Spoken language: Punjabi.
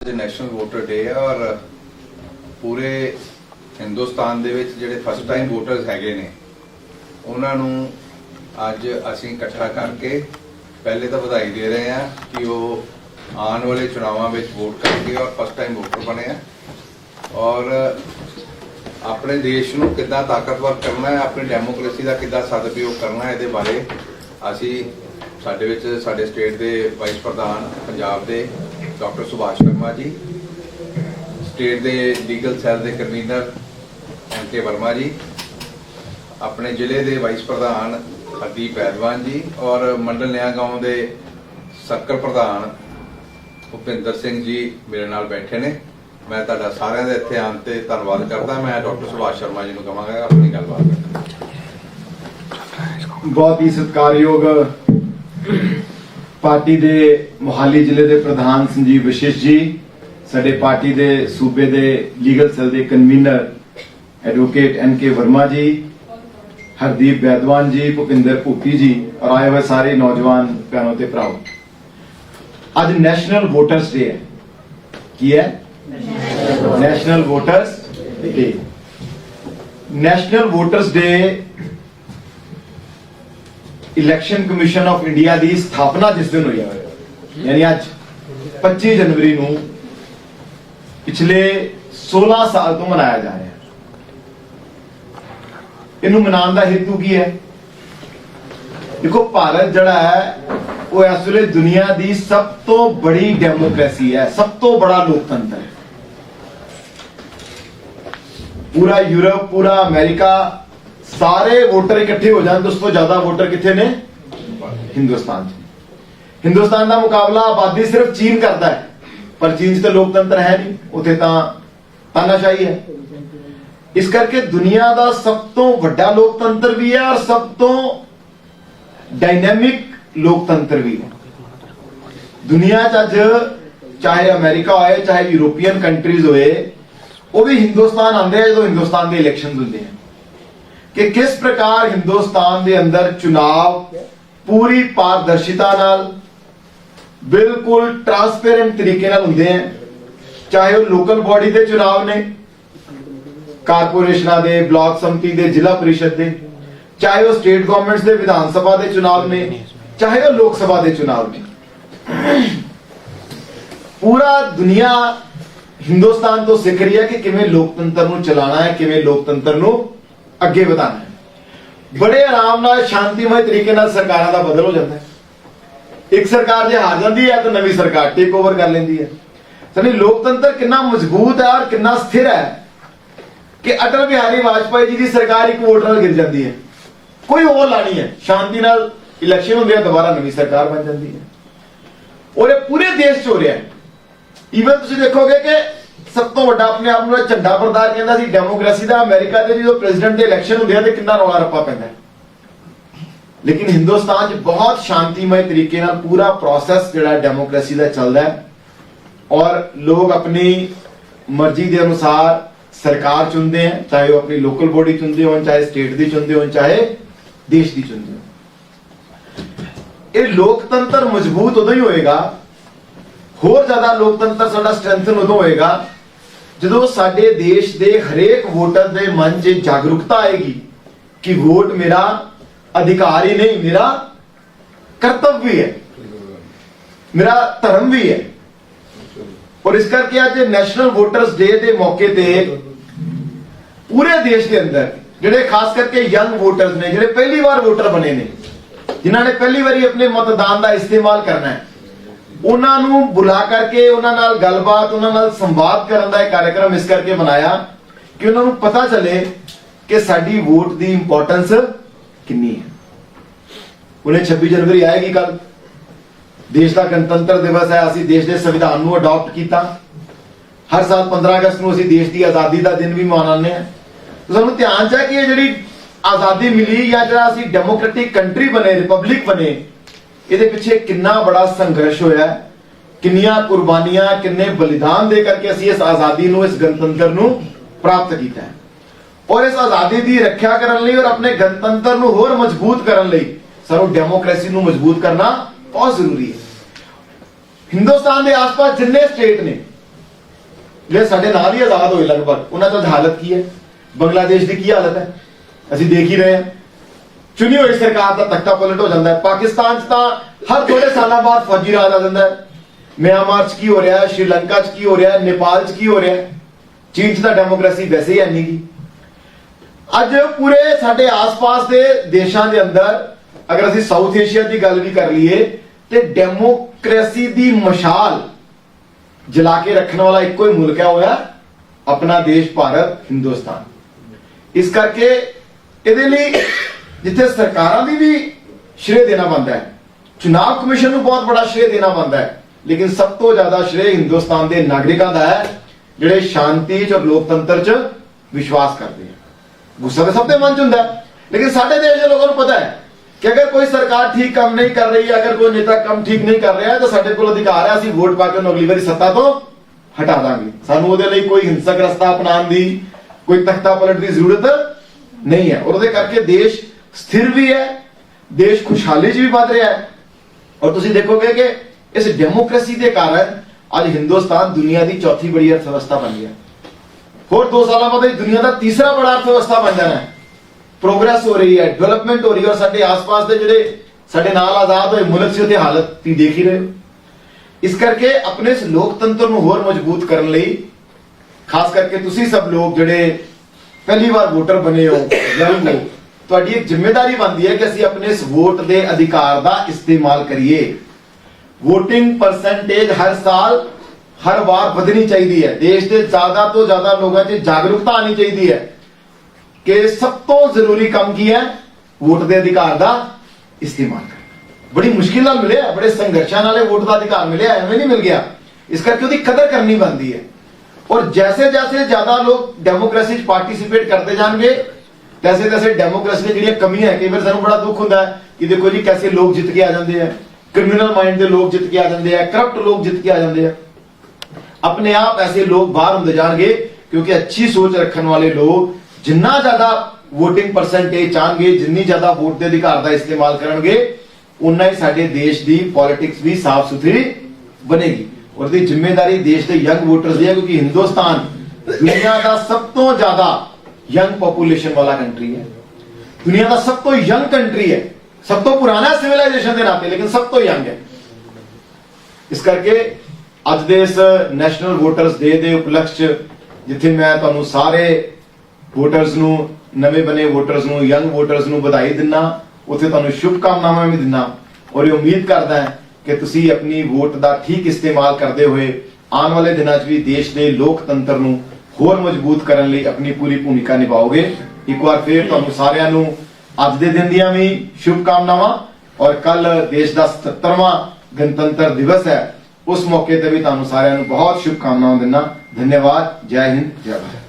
ਅੱਜ ਨੈਸ਼ਨਲ ਵੋਟਰ ਡੇ ਹੈ ਔਰ ਪੂਰੇ ਹਿੰਦੁਸਤਾਨ ਦੇ ਵਿੱਚ ਜਿਹੜੇ ਫਸਟ ਟਾਈਮ ਵੋਟਰਸ ਹੈਗੇ ਨੇ, ਉਹਨਾਂ ਨੂੰ ਅੱਜ ਅਸੀਂ ਇਕੱਠਾ ਕਰਕੇ ਪਹਿਲੇ ਤਾਂ ਵਧਾਈ ਦੇ ਰਹੇ ਹਾਂ ਕਿ ਉਹ ਆਉਣ ਵਾਲੇ ਚੁਣਾਵਾਂ ਵਿੱਚ ਵੋਟ ਕਰਕੇ ਔਰ ਫਸਟ ਟਾਈਮ ਵੋਟਰ ਬਣੇ ਆ। ਔਰ ਆਪਣੇ ਦੇਸ਼ ਨੂੰ ਕਿੱਦਾਂ ਤਾਕਤਵਰ ਕਰਨਾ ਹੈ, ਆਪਣੀ ਡੈਮੋਕ੍ਰੇਸੀ ਦਾ ਕਿੱਦਾਂ ਸਦਉਪਯੋਗ ਕਰਨਾ ਹੈ, ਇਹਦੇ ਬਾਰੇ ਅਸੀਂ ਸਾਡੇ ਵਿੱਚ ਸਾਡੇ ਸਟੇਟ ਦੇ ਵਾਈਸ ਪ੍ਰਧਾਨ, ਪੰਜਾਬ ਦੇ ਡਾਕਟਰ ਸੁਭਾਸ਼ ਸ਼ਰਮਾ ਜੀ ਸਟੇਟ ਦੇ ਲੀਗਲ ਸੈੱਲ ਦੇ convener N K Verma ji, ਆਪਣੇ ਜ਼ਿਲ੍ਹੇ ਦੇ ਵਾਈਸ ਪ੍ਰਧਾਨ ਹਰਦੀਪ ਐਦਵਾਨ ਜੀ ਔਰ ਮੰਡਲ ਨਿਆਂ ਗਾਉਂ ਦੇ ਸਰਕਲ ਪ੍ਰਧਾਨ ਭੁਪਿੰਦਰ ਸਿੰਘ ਜੀ ਮੇਰੇ ਨਾਲ ਬੈਠੇ ਨੇ। ਮੈਂ ਤੁਹਾਡਾ ਸਾਰਿਆਂ ਦੇ ਇੱਥੇ ਆਉਣ ਤੇ ਧੰਨਵਾਦ ਕਰਦਾ। ਮੈਂ ਡਾਕਟਰ ਸੁਭਾਸ਼ ਸ਼ਰਮਾ ਜੀ ਨੂੰ ਕਹਾਂਗਾ, ਆਪਣੀ ਗੱਲਬਾਤ ਕਰਨ ਬਹੁਤ ਹੀ ਸਤਿਕਾਰਯੋਗ ਪਾਰਟੀ ਦੇ ਮੁਹਾਲੀ ਜ਼ਿਲ੍ਹੇ ਦੇ ਪ੍ਰਧਾਨ ਸੰਜੀਵ ਵਿਸ਼ੇਸ਼ ਜੀ, ਸਾਡੇ ਪਾਰਟੀ ਦੇ ਸੂਬੇ ਦੇ ਲੀਗਲ ਸੈੱਲ ਦੇ convener advocate N K Verma ji, Hardeep Baidwan ਜੀ, ਭੁਪਿੰਦਰ ਭੁੱਕੀ ਜੀ ਔਰ ਆਏ ਹੋਏ ਸਾਰੇ ਨੌਜਵਾਨ ਭੈਣੋ ਤੇ ਭਰਾਓ। ਅੱਜ ਨੈਸ਼ਨਲ ਵੋਟਰਸ ਡੇ ਹੈ। ਕੀ ਹੈ? National voters day. National voters day election commission of India ਦੀ ਸਥਾਪਨਾ ਜਿਸ ਦਿਨ ਹੋਈ ਹੈ ਯਾਨੀ ਅੱਜ 25 ਜਨਵਰੀ ਨੂੰ ਪਿਛਲੇ 16 ਸਾਲ ਤੋਂ ਮਨਾਇਆ ਜਾ ਰਿਹਾ। ਇਹਨੂੰ ਮਨਾਉਣ ਦਾ ਹੇਤੂ ਕੀ ਹੈ? ਦੇਖੋ, ਭਾਰਤ ਜਿਹੜਾ ਹੈ, ਉਹ ਇਸ ਵੇਲੇ ਦੁਨੀਆ ਦੀ ਸਭ ਤੋਂ ਬੜੀ ਡੈਮੋਕ੍ਰੇਸੀ ਹੈ, ਸਭ ਤੋਂ ਬੜਾ ਲੋਕਤੰਤਰ ਹੈ। ਪੂਰਾ ਯੂਰਪ, ਪੂਰਾ ਅਮਰੀਕਾ ਸਾਰੇ ਵੋਟਰ ਇਕੱਠੇ ਹੋ ਜਾਣ ਤਾਂ ਉਸ ਤੋਂ ਜ਼ਿਆਦਾ ਵੋਟਰ ਕਿੱਥੇ ਨੇ? ਹਿੰਦੁਸਤਾਨ 'ਚ। ਹਿੰਦੁਸਤਾਨ ਦਾ ਮੁਕਾਬਲਾ ਆਬਾਦੀ ਸਿਰਫ ਚੀਨ ਕਰਦਾ ਹੈ, ਪਰ ਚੀਨ 'ਚ ਤਾਂ ਲੋਕਤੰਤਰ ਹੈ ਨਹੀਂ, ਉੱਥੇ ਤਾਂ ਤਾਨਾਸ਼ਾਹੀ ਹੈ। ਇਸ ਕਰਕੇ ਦੁਨੀਆ ਦਾ ਸਭ ਤੋਂ ਵੱਡਾ ਲੋਕਤੰਤਰ ਵੀ ਹੈ ਔਰ ਸਭ ਤੋਂ ਡਾਇਨਾਮਿਕ ਲੋਕਤੰਤਰ ਵੀ ਹੈ। ਦੁਨੀਆ 'ਚ ਅੱਜ ਚਾਹੇ ਅਮਰੀਕਾ ਹੋਏ, ਚਾਹੇ ਯੂਰੋਪੀਅਨ ਕੰਟਰੀਜ਼ ਹੋਏ, ਉਹ ਵੀ ਹਿੰਦੁਸਤਾਨ ਆਉਂਦੇ ਆ ਜਦੋਂ ਹਿੰਦੁਸਤਾਨ ਦੇ ਇਲੈਕਸ਼ਨ ਹੁੰਦੇ ਆ। ਕਿ ਕਿਸ ਪ੍ਰਕਾਰ ਹਿੰਦੁਸਤਾਨ ਦੇ ਅੰਦਰ ਚੁਣਾਵ ਪੂਰੀ ਪਾਰਦਰਸ਼ਿਤਾ ਨਾਲ ਬਿਲਕੁਲ ਟ੍ਰਾਂਸਪੇਰੈਂਟ ਤਰੀਕੇ ਨਾਲ ਹੁੰਦੇ ਆ। ਚਾਹੇ ਉਹ ਲੋਕਲ ਬਾਡੀ ਦੇ ਚੁਣਾਵ ਨੇ, ਕਾਰਪੋਰੇਸ਼ਨਾਂ ਦੇ, ਬਲਾਕ ਸੰਮਤੀ ਦੇ, ਜ਼ਿਲ੍ਹਾ ਪਰਿਸ਼ਦ ਦੇ, ਚਾਹੇ ਉਹ ਸਟੇਟ ਗਵਰਨਮੈਂਟਸ ਦੇ, ਵਿਧਾਨ ਸਭਾ ਦੇ ਚੁਣਾਵ ਨੇ, ਚਾਹੇ ਉਹ ਲੋਕ ਸਭਾ ਦੇ ਚੁਣਾਵ ਨੇ। ਪੂਰਾ ਦੁਨੀਆ ਹਿੰਦੁਸਤਾਨ ਤੋਂ ਸਿੱਖ ਰਹੀ ਹੈ ਕਿ ਕਿਵੇਂ ਲੋਕਤੰਤਰ ਨੂੰ ਚਲਾਣਾ ਹੈ, ਕਿਵੇਂ ਲੋਕਤੰਤਰ ਨੂੰ ਅੱਗੇ ਵਧਾਉਣਾ ਹੈ। ਬੜੇ ਆਰਾਮ ਨਾਲ, ਸ਼ਾਂਤੀਮਈ ਤਰੀਕੇ ਨਾਲ ਸਰਕਾਰਾਂ ਦਾ ਬਦਲ ਹੋ ਜਾਂਦਾ ਹੈ। ਇੱਕ ਸਰਕਾਰ ਜੇ ਹਾਰ ਜਾਂਦੀ ਹੈ, ਤਾਂ ਨਵੀਂ ਸਰਕਾਰ ਟੇਕ ਓਵਰ ਕਰ ਲੈਂਦੀ ਹੈ। ਸਨੀ, ਲੋਕਤੰਤਰ ਕਿੰਨਾ ਮਜ਼ਬੂਤ ਹੈ ਔਰ ਕਿੰਨਾ ਸਥਿਰ ਹੈ ਕਿ ਅਟਲ ਬਿਹਾਰੀ ਵਾਜਪਾਈ ਜੀ ਦੀ ਸਰਕਾਰ ਇੱਕ ਵੋਟ ਨਾਲ ਗਿਰ ਜਾਂਦੀ ਹੈ। ਕੋਈ ਹੋਰ ਲਾਣੀ ਹੈ। ਸ਼ਾਂਤੀ ਨਾਲ ਇਲੈਕਸ਼ਨ ਹੁੰਦੇ ਆ, ਦੁਬਾਰਾ ਨਵੀਂ ਸਰਕਾਰ ਬਣ ਜਾਂਦੀ ਹੈ। ਔਰ ਇਹ ਪੂਰੇ ਦੇਸ਼ 'ਚ ਹੋ ਰਿਹਾ ਹੈ। ਈਵਨ ਤੁਸੀਂ ਦੇਖੋਗੇ ਕਿ ਸਭ ਤੋਂ ਵੱਡਾ ਆਪਣੇ ਆਪ ਨੂੰ ਇਹ ਝੰਡਾ ਬਰਦਾਰ ਕਹਿੰਦਾ ਸੀ ਡੈਮੋਕ੍ਰੇਸੀ ਦਾ ਅਮਰੀਕਾ ਦੇ ਜਦੋਂ ਪ੍ਰੈਜ਼ੀਡੈਂਟ ਦੇ ਇਲੈਕਸ਼ਨ ਹੁੰਦੇ ਆ ਤੇ ਕਿੰਨਾ ਰੌਲਾ ਰੱਪਾ ਪੈਂਦਾ ਲੇਕਿਨ ਹਿੰਦੁਸਤਾਨ 'ਚ ਬਹੁਤ ਸ਼ਾਂਤੀਮਈ ਤਰੀਕੇ ਨਾਲ ਪੂਰਾ ਪ੍ਰੋਸੈਸ ਜਿਹੜਾ ਡੈਮੋਕ੍ਰੇਸੀ ਦਾ ਚੱਲਦਾ ਹੈ ਔਰ ਲੋਕ ਆਪਣੀ ਮਰਜ਼ੀ ਦੇ ਅਨੁਸਾਰ ਸਰਕਾਰ ਚੁਣਦੇ ਹਨ ਚਾਹੇ ਉਹ ਆਪਣੀ ਲੋਕਲ ਬੋਡੀ ਚੁਣਦੇ ਹੋਣ, ਚਾਹੇ ਸਟੇਟ ਦੀ ਚੁਣਦੇ ਹੋਣ, ਚਾਹੇ ਦੇਸ਼ ਦੀ ਚੁਣਦੇ ਹੋਣ। ਇਹ ਲੋਕਤੰਤਰ ਮਜ਼ਬੂਤ ਉਦੋਂ ਹੀ ਹੋਏਗਾ, ਹੋਰ ਜ਼ਿਆਦਾ ਲੋਕਤੰਤਰ ਸਾਡਾ ਸਟਰੈਂਥਨ ਉਦੋਂ ਹੋਏਗਾ ਜਦੋਂ ਸਾਡੇ ਦੇਸ਼ ਦੇ ਹਰੇਕ ਵੋਟਰ ਦੇ ਮਨ 'ਚ ਜਾਗਰੂਕਤਾ ਆਏਗੀ ਕਿ ਵੋਟ ਮੇਰਾ ਅਧਿਕਾਰ ਹੀ ਨਹੀਂ, ਮੇਰਾ ਕਰਤੱਵ ਵੀ ਹੈ, ਮੇਰਾ ਧਰਮ ਵੀ ਹੈ। ਔਰ ਇਸ ਕਰਕੇ ਅੱਜ ਨੈਸ਼ਨਲ ਵੋਟਰਸ ਡੇ ਦੇ ਮੌਕੇ ਤੇ ਪੂਰੇ ਦੇਸ਼ ਦੇ ਅੰਦਰ ਜਿਹੜੇ ਖਾਸ ਕਰਕੇ ਯੰਗ ਵੋਟਰਸ ਨੇ, ਜਿਹੜੇ ਪਹਿਲੀ ਵਾਰ ਵੋਟਰ ਬਣੇ ਨੇ, ਜਿਨ੍ਹਾਂ ਨੇ ਪਹਿਲੀ ਵਾਰੀ ਆਪਣੇ ਮਤਦਾਨ ਦਾ ਇਸਤੇਮਾਲ ਕਰਨਾ ਹੈ ਉਹਨਾਂ ਨੂੰ ਬੁਲਾ ਕਰਕੇ, ਉਹਨਾਂ ਨਾਲ ਗੱਲਬਾਤ, ਉਹਨਾਂ ਨਾਲ ਸੰਵਾਦ ਕਰਨ ਦਾ ਇਹ ਕਾਰਜਕ੍ਰਮ ਇਸ ਕਰਕੇ ਬਣਾਇਆ ਕਿ ਉਹਨਾਂ ਨੂੰ ਪਤਾ ਚੱਲੇ ਕਿ ਸਾਡੀ ਵੋਟ ਦੀ ਇੰਪੋਰਟੈਂਸ ਕਿੰਨੀ ਹੈ। ਉਹਨੇ 26 ਜਨਵਰੀ ਆਏਗੀ ਕੱਲ ਦੇਸ਼ ਦਾ ਗਣਤੰਤਰ ਦਿਵਸ ਹੈ, ਅਸੀਂ ਦੇਸ਼ ਦੇ ਸੰਵਿਧਾਨ ਨੂੰ ਅਡਾਪਟ ਕੀਤਾ। ਹਰ ਸਾਲ 15 ਅਗਸਤ ਨੂੰ ਅਸੀਂ ਦੇਸ਼ ਦੀ ਆਜ਼ਾਦੀ ਦਾ ਦਿਨ ਵੀ ਮਨਾਉਂਦੇ ਹਾਂ। ਤਾਂ ਸਾਨੂੰ ਧਿਆਨ ਚ ਹੈ ਕਿ ਇਹ ਜਿਹੜੀ ਆਜ਼ਾਦੀ ਮਿਲੀ ਜਾਂ ਜਿਹੜਾ ਅਸੀਂ ਡੈਮੋਕ੍ਰੈਟਿਕ ਕੰਟਰੀ ਬਣੇ ਰਿਪਬਲਿਕ ਬਣੇ ਇਹਦੇ ਪਿੱਛੇ ਕਿੰਨਾ ਬੜਾ ਸੰਘਰਸ਼ ਹੋਇਆ ਕਿੰਨੀਆਂ ਕੁਰਬਾਨੀਆਂ, ਕਿੰਨੇ ਬਲੀਦਾਨ ਦੇ ਕਰਕੇ ਅਸੀਂ ਇਸ ਆਜ਼ਾਦੀ ਨੂੰ, ਇਸ ਗਣਤੰਤਰ ਨੂੰ ਪ੍ਰਾਪਤ ਕੀਤਾ ਹੈ। ਔਰ ਇਸ ਆਜ਼ਾਦੀ ਦੀ ਰੱਖਿਆ ਕਰਨ ਲਈ ਔਰ ਆਪਣੇ ਗਣਤੰਤਰ ਨੂੰ ਹੋਰ ਮਜ਼ਬੂਤ ਕਰਨ ਲਈ ਸਾਨੂੰ ਡੈਮੋਕ੍ਰੇਸੀ ਨੂੰ ਮਜ਼ਬੂਤ ਕਰਨਾ ਬਹੁਤ ਜ਼ਰੂਰੀ ਹੈ। ਹਿੰਦੁਸਤਾਨ ਦੇ ਆਸ-ਪਾਸ ਜਿੰਨੇ ਸਟੇਟ ਨੇ, ਜਿਹੜੇ ਸਾਡੇ ਨਾਲ ਹੀ ਆਜ਼ਾਦ ਹੋਏ ਲਗਭਗ, ਉਹਨਾਂ ਦੀ ਹਾਲਤ ਕੀ ਹੈ? ਬੰਗਲਾਦੇਸ਼ ਦੀ ਕੀ ਹਾਲਤ ਹੈ? ਅਸੀਂ ਦੇਖ ਹੀ ਰਹੇ ਹਾਂ। ਚੁਣੀ ਹੋਈ ਸਰਕਾਰ ਦਾ ਤਖਤਾ ਪਲਟ ਹੋ ਜਾਂਦਾ ਹੈ। ਪਾਕਿਸਤਾਨ 'ਚ ਤਾਂ ਹਰ ਥੋੜੇ ਸਾਲਾਂ ਬਾਅਦ ਫੌਜੀ ਰਾਜ ਆ ਜਾਂਦਾ ਹੈ। ਮਿਆਂਮਾਰ 'ਚ ਕੀ ਹੋ ਰਿਹਾ ਹੈ? ਸ਼੍ਰੀਲੰਕਾ 'ਚ ਕੀ ਹੋ ਰਿਹਾ ਹੈ? ਨੇਪਾਲ 'ਚ ਕੀ ਹੋ ਰਿਹਾ ਹੈ? ਚੀਨ 'ਚ ਤਾਂ ਡੈਮੋਕ੍ਰੇਸੀ ਵੈਸੇ ਹੀ ਨਹੀਂ ਗੀ। ਅੱਜ ਪੂਰੇ ਸਾਡੇ ਆਸ-ਪਾਸ ਦੇ ਦੇਸ਼ਾਂ ਦੇ ਅੰਦਰ ਅਗਰ ਅਸੀਂ ਸਾਊਥ ਏਸ਼ੀਆ ਦੀ ਗੱਲ ਵੀ ਕਰ ਲਈਏ, ਤੇ ਡੈਮੋਕ੍ਰੇਸੀ ਦੀ ਮਸ਼ਾਲ ਜਲਾ ਕੇ ਰੱਖਣ ਵਾਲਾ ਇੱਕੋ ਹੀ ਮੁਲਕ ਹੈ ਹੋਇਆ ਆਪਣਾ ਦੇਸ਼ ਭਾਰਤ, ਹਿੰਦੁਸਤਾਨ। ਇਸ ਕਰਕੇ ਇਹਦੇ ਲਈ ਜਿੱਥੇ ਸਰਕਾਰਾਂ ਦੀ ਵੀ ਸ਼੍ਰੇ ਦੇਣਾ ਬੰਦਾ ਹੈ। ਚੁਣਾਵ ਕਮਿਸ਼ਨ ਨੂੰ ਬਹੁਤ ਬੜਾ ਸ਼੍ਰੇ ਦੇਣਾ ਬੰਦਾ ਹੈ। ਲੇਕਿਨ ਸਭ ਤੋਂ ਜ਼ਿਆਦਾ ਸ਼੍ਰੇ ਹਿੰਦੁਸਤਾਨ ਦੇ ਨਾਗਰਿਕਾਂ ਦਾ ਹੈ, ਜਿਹੜੇ ਸ਼ਾਂਤੀ 'ਚ ਔਰ ਲੋਕਤੰਤਰ 'ਚ ਵਿਸ਼ਵਾਸ ਕਰਦੇ ਆ। ਗੁੱਸਾ ਤਾਂ ਸਭ ਦੇ ਮਨ 'ਚ ਹੁੰਦਾ ਲੇਕਿਨ ਸਾਡੇ ਦੇਸ਼ ਦੇ ਲੋਕਾਂ ਨੂੰ ਪਤਾ ਹੈ ਕਿ ਅਗਰ ਕੋਈ ਸਰਕਾਰ ਠੀਕ ਕੰਮ ਨਹੀਂ ਕਰ ਰਹੀ, ਅਗਰ ਕੋਈ ਨੇਤਾ ਕੰਮ ਠੀਕ ਨਹੀਂ ਕਰ ਰਿਹਾ, ਤਾਂ ਸਾਡੇ ਕੋਲ ਅਧਿਕਾਰ ਹੈ, ਅਸੀਂ ਵੋਟ ਪਾ ਕੇ ਉਹਨੂੰ ਅਗਲੀ ਵਾਰੀ ਸੱਤਾ ਤੋਂ ਹਟਾ ਦਾਂਗੇ। ਸਾਨੂੰ ਉਹਦੇ ਲਈ ਕੋਈ ਹਿੰਸਕ ਰਸਤਾ ਅਪਣਾਉਣ ਦੀ, ਕੋਈ ਤਖਤਾ ਪਲਟ ਦੀ ਜ਼ਰੂਰਤ ਨਹੀਂ ਹੈ। ਔਰ ਉਹਦੇ ਕਰਕੇ ਦੇਸ਼ ਸਥਿਰ ਵੀ ਹੈ, ਦੇਸ਼ ਖੁਸ਼ਹਾਲੀ 'ਚ ਵੀ ਵੱਧ ਰਿਹਾ ਹੈ। ਔਰ ਤੁਸੀਂ ਦੇਖੋਗੇ ਕਿ ਇਸ ਡੈਮੋਕ੍ਰੇਸੀ ਦੇ ਕਾਰਨ ਅੱਜ ਹਿੰਦੁਸਤਾਨ ਦੁਨੀਆ ਦੀ ਚੌਥੀ ਬੜੀ ਅਰਥ ਵਿਵਸਥਾ ਬਣ ਗਿਆ। ਹੋਰ 2 ਸਾਲਾਂ ਬਾਅਦ ਇਹ ਦੁਨੀਆ ਦਾ ਤੀਸਰਾ ਬੜਾ ਅਰਥ ਵਿਵਸਥਾ ਬਣ ਜਾਣਾ ਹੈ। ਪ੍ਰੋਗਰੈਸ ਹੋ ਰਹੀ ਹੈ ਡਿਵੈਲਪਮੈਂਟ ਹੋ ਰਹੀ ਹੈ ਔਰ ਸਾਡੇ ਆਸ-ਪਾਸ ਦੇ ਜਿਹੜੇ ਸਾਡੇ ਨਾਲ ਆਜ਼ਾਦ ਹੋਏ ਮੁਲਕ ਸੀ, ਉਹਦੀ ਹਾਲਤ ਤੁਸੀਂ ਦੇਖ ਹੀ ਰਹੇ ਹੋ। ਇਸ ਕਰਕੇ ਆਪਣੇ ਇਸ ਲੋਕਤੰਤਰ ਨੂੰ ਹੋਰ ਮਜ਼ਬੂਤ ਕਰਨ ਲਈ, ਖਾਸ ਕਰਕੇ ਤੁਸੀਂ ਸਭ ਲੋਕ ਜਿਹੜੇ ਪਹਿਲੀ ਵਾਰ ਵੋਟਰ ਬਣੇ ਹੋ ਯੰਗ ਹੋ ਤੁਹਾਡੀ ਇੱਕ ਜ਼ਿੰਮੇਵਾਰੀ ਬਣਦੀ ਹੈ ਕਿ ਅਸੀਂ ਆਪਣੇ ਇਸ ਵੋਟ ਦੇ ਅਧਿਕਾਰ ਦਾ ਇਸਤੇਮਾਲ ਕਰੀਏ। VOTING ਪਰਸੈਂਟੇਜ ਹਰ ਸਾਲ, ਹਰ ਵਾਰ ਵਧਣੀ ਚਾਹੀਦੀ ਹੈ। ਦੇਸ਼ ਦੇ ਜ਼ਿਆਦਾ ਤੋਂ ਜ਼ਿਆਦਾ ਲੋਕਾਂ 'ਚ ਜਾਗਰੂਕਤਾ ਆਣੀ ਚਾਹੀਦੀ ਹੈ ਕਿ ਸਭ ਤੋਂ ਜ਼ਰੂਰੀ ਕੰਮ ਕੀ ਹੈ? ਵੋਟ ਦੇ ਅਧਿਕਾਰ ਦਾ ਇਸਤੇਮਾਲ ਬੜੀ ਮੁਸ਼ਕਿਲ ਨਾਲ ਮਿਲਿਆ, ਬੜੇ ਸੰਘਰਸ਼ਾਂ ਨਾਲ ਵੋਟ ਦਾ ਅਧਿਕਾਰ ਮਿਲਿਆ, ਐਵੇਂ ਨਹੀਂ ਮਿਲ ਗਿਆ। ਇਸ ਕਰਕੇ ਉਹਦੀ ਕਦਰ ਕਰਨੀ ਬਣਦੀ ਹੈ। ਔਰ ਜੈਸੇ ਜੈਸੇ ਜ਼ਿਆਦਾ ਲੋਕ ਡੈਮੋਕ੍ਰੇਸੀ 'ਚ ਪਾਰਟਿਸਿਪੇਟ ਕਰਦੇ ਜਾਣਗੇ ਤੈਸੇ ਤੈਸੇ ਡੈਮੋਕ੍ਰੇਸੀ ਦੀਆਂ ਜਿਹੜੀਆਂ ਕਮੀਆਂ ਹੈ, ਕਈ ਵਾਰ ਸਾਨੂੰ ਬੜਾ ਦੁੱਖ ਹੁੰਦਾ ਹੈ ਕਿ ਦੇਖੋ ਜੀ ਕੈਸੇ ਲੋਕ ਜਿੱਤ ਕੇ ਆ ਜਾਂਦੇ ਆ ਕ੍ਰਿਮੀਨਲ ਮਾਈਂਡ ਦੇ ਲੋਕ ਜਿੱਤ ਕੇ ਆ ਜਾਂਦੇ ਆ ਕਰਪਟ ਲੋਕ ਜਿੱਤ ਕੇ ਆ ਜਾਂਦੇ ਆ ਆਪਣੇ ਆਪ ਐਸੇ ਲੋਕ ਬਾਹਰ ਹੁੰਦੇ ਜਾਣਗੇ, ਕਿਉਂਕਿ ਅੱਛੀ ਸੋਚ ਰੱਖਣ ਵਾਲੇ ਲੋਕ ਜਿੰਨਾ ਜ਼ਿਆਦਾ VOTING ਪਰਸੈਂਟੇਜ ਚਾਹਣਗੇ, ਜਿੰਨੀ ਜ਼ਿਆਦਾ ਵੋਟ ਦੇ ਅਧਿਕਾਰ ਦਾ ਇਸਤੇਮਾਲ ਕਰਨਗੇ ਉਨਾ ਹੀ ਸਾਡੇ ਦੇਸ਼ ਦੀ ਪੋਲਿਟਿਕਸ ਵੀ ਸਾਫ਼ ਸੁਥਰੀ ਬਣੇਗੀ। ਔਰ ਦੀ ਜ਼ਿੰਮੇਵਾਰੀ ਦੇਸ਼ ਦੇ ਯੰਗ ਵੋਟਰਸ ਦੀ ਹੈ, ਕਿਉਂਕਿ ਹਿੰਦੁਸਤਾਨ ਦੁਨੀਆ ਦਾ ਸਭ ਤੋਂ ਜ਼ਿਆਦਾ ਯੰਗ ਪੋਪੂਲੇਸ਼ਨ ਵਾਲਾ ਕੰਟਰੀ ਹੈ। ਦੁਨੀਆ ਦਾ ਸਭ ਤੋਂ ਯੰਗ ਕੰਟਰੀ ਹੈ। ਸਭ ਤੋਂ ਪੁਰਾਣਾ ਸਿਵਲਾਈਜੇਸ਼ਨ ਦੇ ਨਾਤੇ, ਲੇਕਿਨ ਸਭ ਤੋਂ ਯੰਗ ਹੈ। ਇਸ ਕਰਕੇ ਅੱਜ ਦੇ ਇਸ ਨੈਸ਼ਨਲ ਵੋਟਰਸ ਡੇ ਦੇ ਉਪਲਕਸ਼ ਜਿੱਥੇ ਮੈਂ ਤੁਹਾਨੂੰ ਸਾਰੇ ਵੋਟਰਸ ਨੂੰ, ਨਵੇਂ ਬਣੇ ਵੋਟਰਸ ਨੂੰ ਯੰਗ ਵੋਟਰਸ ਨੂੰ ਵਧਾਈ ਦਿੰਨਾ, ਉੱਥੇ ਤੁਹਾਨੂੰ ਸ਼ੁਭ ਕਾਮਨਾਵਾਂ ਵੀ ਦਿੰਨਾ। ਔਰ ਇਹ ਉਮੀਦ ਕਰਦਾ ਹਾਂ ਕਿ ਤੁਸੀਂ ਆਪਣੀ ਵੋਟ ਦਾ ਠੀਕ ਇਸਤੇਮਾਲ ਕਰਦੇ ਹੋਏ ਆਉਣ ਵਾਲੇ ਦਿਨਾਂ 'ਚ ਵੀ ਦੇਸ਼ ਦੇ ਲੋਕਤੰਤਰ ਨੂੰ ਹੋਰ ਮਜ਼ਬੂਤ ਕਰਨ ਲਈ ਆਪਣੀ ਪੂਰੀ ਭੂਮਿਕਾ ਨਿਭਾਓਗੇ। ਇੱਕ ਵਾਰ ਫੇਰ ਤੁਹਾਨੂੰ ਸਾਰਿਆਂ ਨੂੰ ਅੱਜ ਦੇ ਦਿਨ ਦੀਆਂ ਵੀ ਸ਼ੁਭ ਕਾਮਨਾਵਾਂ ਔਰ ਕੱਲ ਦੇਸ਼ ਦਾ 77ਵਾਂ ਗਣਤੰਤਰ ਦਿਵਸ ਹੈ। ਉਸ ਮੌਕੇ ਤੇ ਵੀ ਤੁਹਾਨੂੰ ਸਾਰਿਆਂ ਨੂੰ ਬਹੁਤ ਸ਼ੁਭ ਕਾਮਨਾਵਾਂ ਦਿੰਦਾ। ਧੰਨਵਾਦ। ਜੈ ਹਿੰਦ, ਜੈ ਭਾਰਤ।